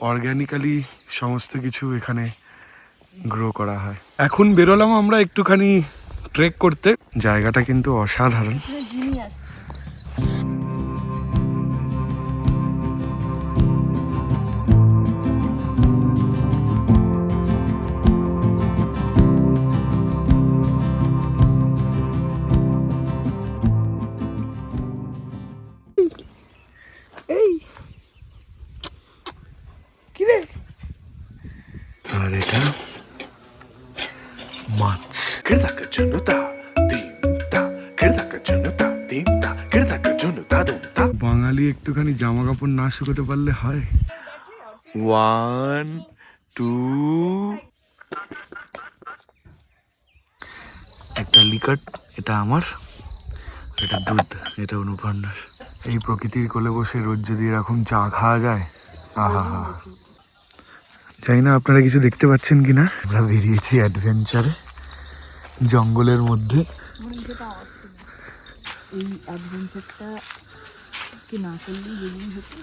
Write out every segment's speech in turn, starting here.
Organically সমস্ত কিছু এখানে গ্রো করা হয়। এখন বেরোলাম আমরা একটুখানি ট্রেক করতে। জায়গাটা কিন্তু অসাধারণ। বাঙালি একটুখানি জামা কাপড় না শুকোতে পারলে হয়। ওয়ান টু একটা লিকার এটা আমার এটা দুধ এটা অনুপ্রাণার। এই প্রকৃতির কোলে বসে রোজ যদি এরকম চা খাওয়া যায় আহা হা জানি না আপনারা কিছু দেখতে পাচ্ছেন কি না আমরা বেরিয়েছি অ্যাডভেঞ্চারে জঙ্গলের মধ্যে। এই অ্যাডভেঞ্চারটা কি না হতো?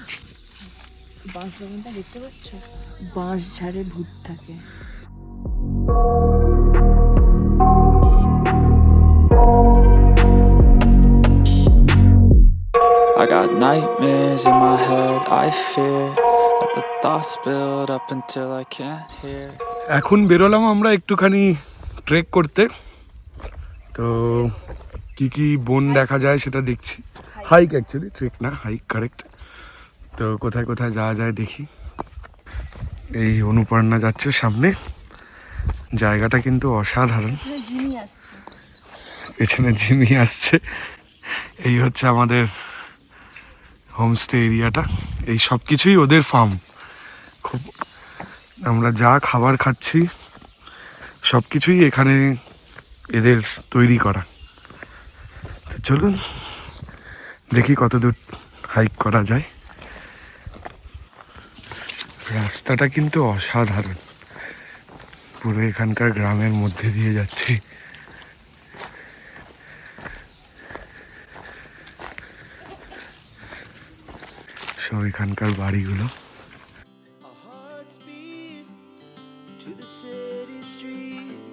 বাঁশ বাগানটা দেখতে পাচ্ছ? বাঁশ ঝাড়ে ভূত থাকে। I got nightmares in my head, I fear that the thoughts build up until I can't hear. এখন বেরোলাম আমরা একটুখানি ট্রেক করতে। তো কি কি বন দেখা যায় সেটা দেখছি। হাইক অ্যাকচুয়ালি ট্রেক না হাইক কারেক্ট তো কোথায় কোথায় যাওয়া যায় দেখি। এই অনুপ্রেরণা যাচ্ছে সামনে। জায়গাটা কিন্তু অসাধারণ। পেছনে জিমি আসছে। এই হচ্ছে আমাদের হোমস্টে এরিয়াটা এই সব কিছুই ওদের ফার্ম খুব আমরা যা খাবার খাচ্ছি সব কিছুই এখানে এদের তৈরি করা। তো চলুন, দেখি কত দূর হাইক করা যায়। রাস্তাটা কিন্তু অসাধারণ। পুরো এখানকার গ্রামের মধ্যে দিয়ে যাচ্ছি। সব এখানকার বাড়িগুলো। To the city streets.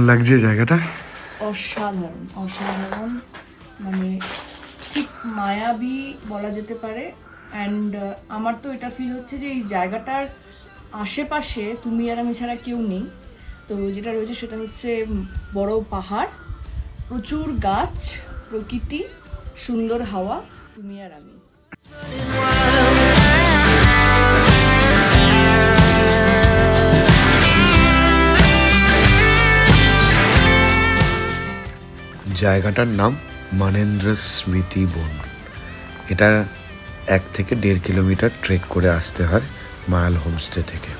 কেমন লাগছে জায়গাটা? অসাধারণ অসাধারণ মানে ঠিক মায়াবী বলা যেতে পারে। অ্যান্ড আমার তো এটা ফিল হচ্ছে যে এই জায়গাটার আশেপাশে তুমি আর আমি ছাড়া কেউ নেই। তো যেটা রয়েছে সেটা হচ্ছে বড় পাহাড়, প্রচুর গাছ, প্রকৃতি, সুন্দর হাওয়া, তুমি আর আমি। জায়গাটার নাম মানেন্দ্র স্মৃতি বন। এটা এক থেকে দেড় কিলোমিটার ট্রেক করে আসতে হয় মায়াল হোমস্টে থেকে।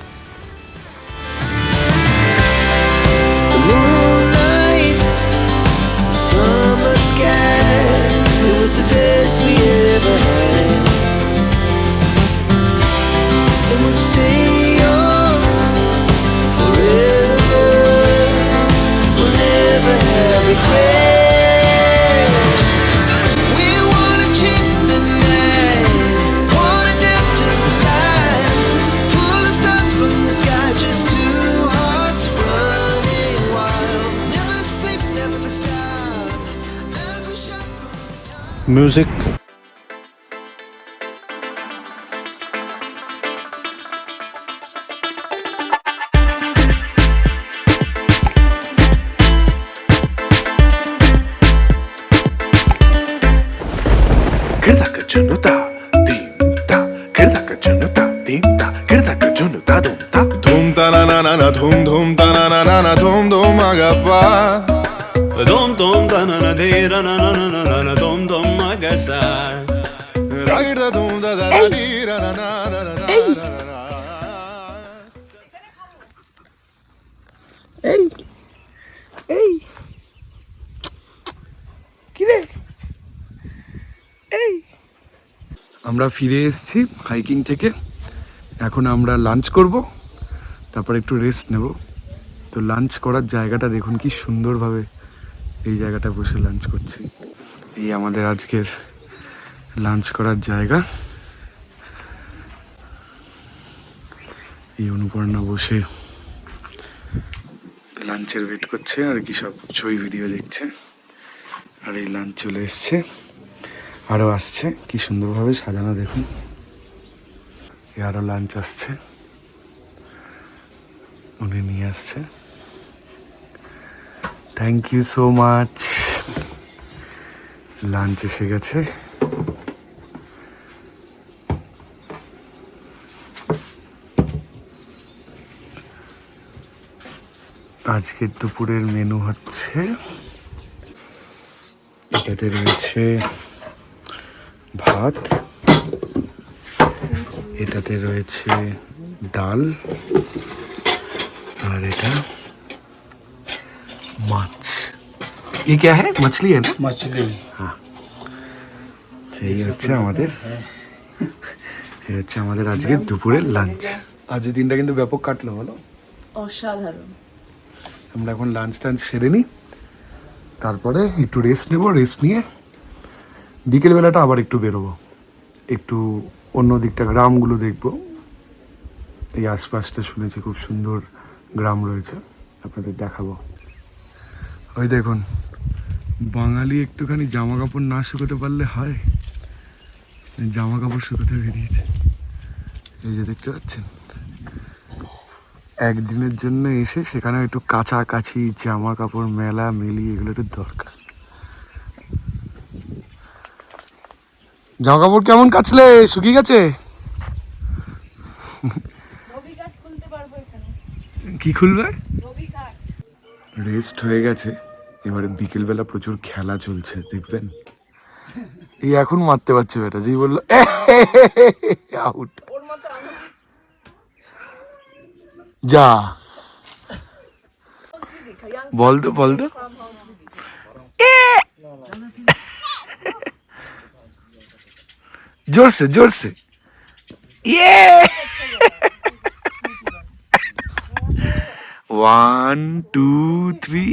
music. 그러다가 주누다. 딤다 그러다가 주누다. 딤다 그러다가 주누다. 둠다 둠다나나나나 둠둠다나나나나 둠둠 아가빠. 둠둠다나나 디라나나나나나 na এই এই কিরে এই আমরা ফিরে এসেছি হাইকিং থেকে। এখন আমরা লাঞ্চ করব তারপর একটু রেস্ট নেব। তো লাঞ্চ করার জায়গাটা দেখুন কি সুন্দরভাবে এই জায়গাটা বসে লাঞ্চ করছি। এই আমাদের আজকের লাঞ্চ করার জায়গা। এই অনুপর্ণা বসে লাঞ্চের ওয়েট করছে, আর কি সব ছবি ভিডিও দেখছে। আর এই লাঞ্চ চলে এসছে। আরও আসছে। কি সুন্দরভাবে সাজানো, দেখুন। এই আরও লাঞ্চ আসছে। উনি নিয়ে আসছে। Thank you so much lunch এসে গেছে। আজকের দুপুরের মেনু হচ্ছে এটাতে রয়েছে ভাত এটাতে রয়েছে ডাল আর এটা মাছ ये क्या है मछली है ना मछली সেই হচ্ছে আমাদের এই হচ্ছে আমাদের আজকে দুপুরের লাঞ্চ আজকের দিনটা কিন্তু ব্যাপক কাটলো বলো অসাধারণ আমরা এখন লাঞ্চ টাঞ্চ সেরে নিই। তারপরে একটু রেস্ট নেব রেস্ট নিয়ে বিকেলবেলাটা আবার একটু বেরোবো। একটু অন্য দিকটা গ্রামগুলো দেখব। এই আশপাশটা শুনেছি খুব সুন্দর গ্রাম রয়েছে, আপনাদের দেখাবো। ওই দেখুন, বাঙালি একটুখানি জামা কাপড় না শুকোতে পারলে হয়। জামা কাপড় শুকোতে বেরিয়েছে। এই যে দেখতে পাচ্ছেন? একদিনের জন্য এসে সেখানে একটু কাছাকাছি জামা কাপড় মেলা মেলি এগুলো একটু দরকার। জামা কাপড় কেমন কাচলে? শুকিয়ে গেছে? কি খুলবে? রেস্ট হয়ে গেছে। এবারে বিকেলবেলা প্রচুর খেলা চলছে, দেখবেন? এই এখন মারতে পারছে বেটা, যেই বলল আউট যা। বলতো বলতো জোরসে জোরসে। ইয়ে ওয়ান টু থ্রি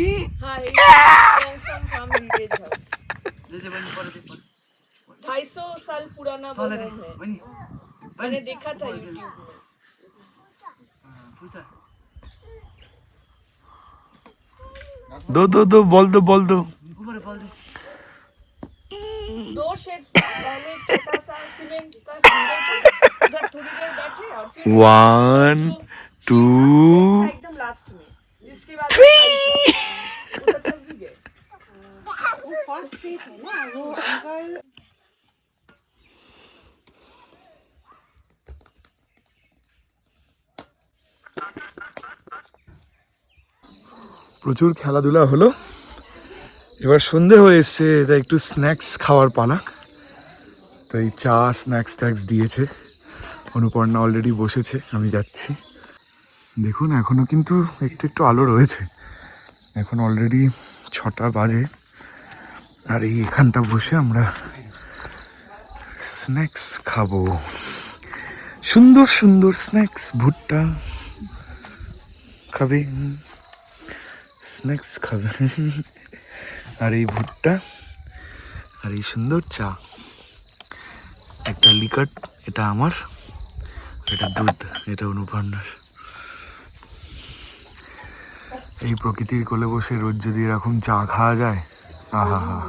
ढाई सौ साल पुराना बने देखा দো দো দো বল দো বল দো। ওয়ান টু থ্রি প্রচুর খেলাধুলা হলো। এবার সন্ধে হয়ে এসছে, এটা একটু স্ন্যাক্স খাওয়ার পালা। তো এই চা স্ন্যাক্স ট্যাক্স দিয়েছে। অনুপর্ণা অলরেডি বসেছে, আমি যাচ্ছি। দেখুন এখনও কিন্তু একটু একটু আলো রয়েছে। এখন অলরেডি ছটা বাজে। আর এই এখানটা বসে আমরা স্ন্যাক্স খাব। সুন্দর সুন্দর স্ন্যাক্স ভুট্টা। খাবে? স্ন্যাক্স খাবে। আর এই ভুট্টা, আর এই সুন্দর চা। একটা লিকার এটা আমার এটা দুধ, এটা অনুপর্ণার। এই প্রকৃতির কোলে বসে রোজ যদি এরকম চা খাওয়া যায়, আহা হা।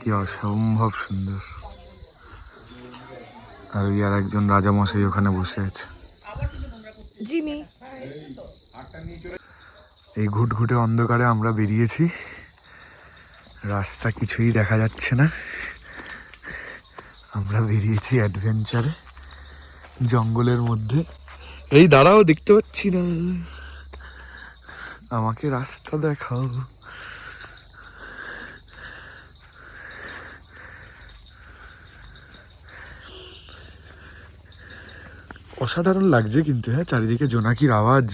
কি অসম্ভব সুন্দর। আর ওই আর একজন রাজামশাই ওখানে বসে আছে। জিমি। এই ঘুটঘুটে অন্ধকারে আমরা বেরিয়েছি। রাস্তা কিছুই দেখা যাচ্ছে না। আমরা বেরিয়েছি অ্যাডভেঞ্চারে জঙ্গলের মধ্যে। এই দাঁড়াও, দেখতে পাচ্ছি না। আমাকে রাস্তা দেখাও। অসাধারণ লাগছে কিন্তু হ্যাঁ চারিদিকে জোনাকির আওয়াজ।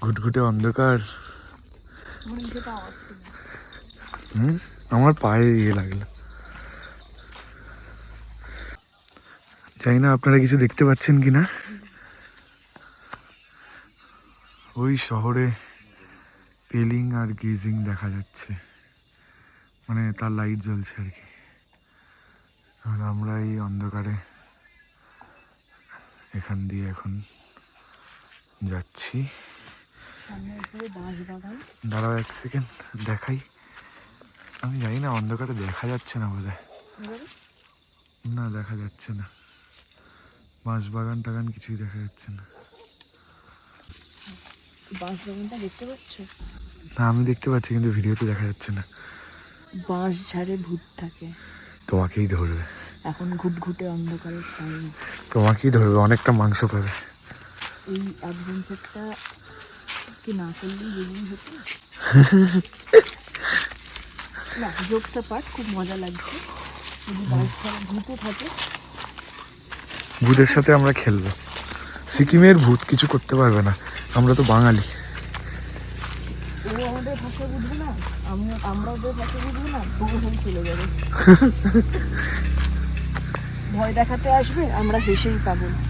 ঘুটঘুটে অন্ধকার। হুম? আমার পায়ে ইয়ে লাগল। জানি না আপনারা কিছু দেখতে পাচ্ছেন কি না ওই শহরে পেলিং আর গিজিং দেখা যাচ্ছে। মানে তার লাইট জ্বলছে আর কি। আর আমরা এই অন্ধকারে এখান দিয়ে এখন যাচ্ছি। দাঁড়াও এক সেকেন্ড দেখাই। আমি জানি না অন্ধকারে দেখা যাচ্ছে না বোধ না দেখা যাচ্ছে না। বাঁশ বাগান টাগান কিছুই দেখা যাচ্ছে না। বাঁশ বাগানটা দেখতে পাচ্ছ? না আমি দেখতে পাচ্ছি কিন্তু ভিডিওতে দেখা যাচ্ছে না। বাঁশ ঝাড়ে ভূত থাকে। তোমাকেই ধরবে। এখন ঘুটঘুটে অন্ধকারের টাইম তোমাকেই ধরবে অনেকটা মাংস পাবে। এই অ্যাডভেঞ্চারটা কি না হতো? না জোকস পার্ট খুব মজা লাগছে। যদি বাস ছাড়া ভূতও থাকে। ভূতের সাথে আমরা খেলব। সিকিমের ভূত কিছু করতে পারবে না। আমরা তো বাঙালি। ও আমাদের ভাষা বুঝবে না। আমি আমরা ওদের ভাষা বুঝব না। চলে যাবে। ভয় দেখাতে আসবে আমরা হেসেই পাবো। I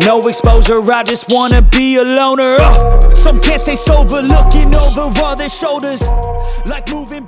No exposure, I just wanna be a loner. Uh, some can't stay sober, looking over all their shoulders. Like moving.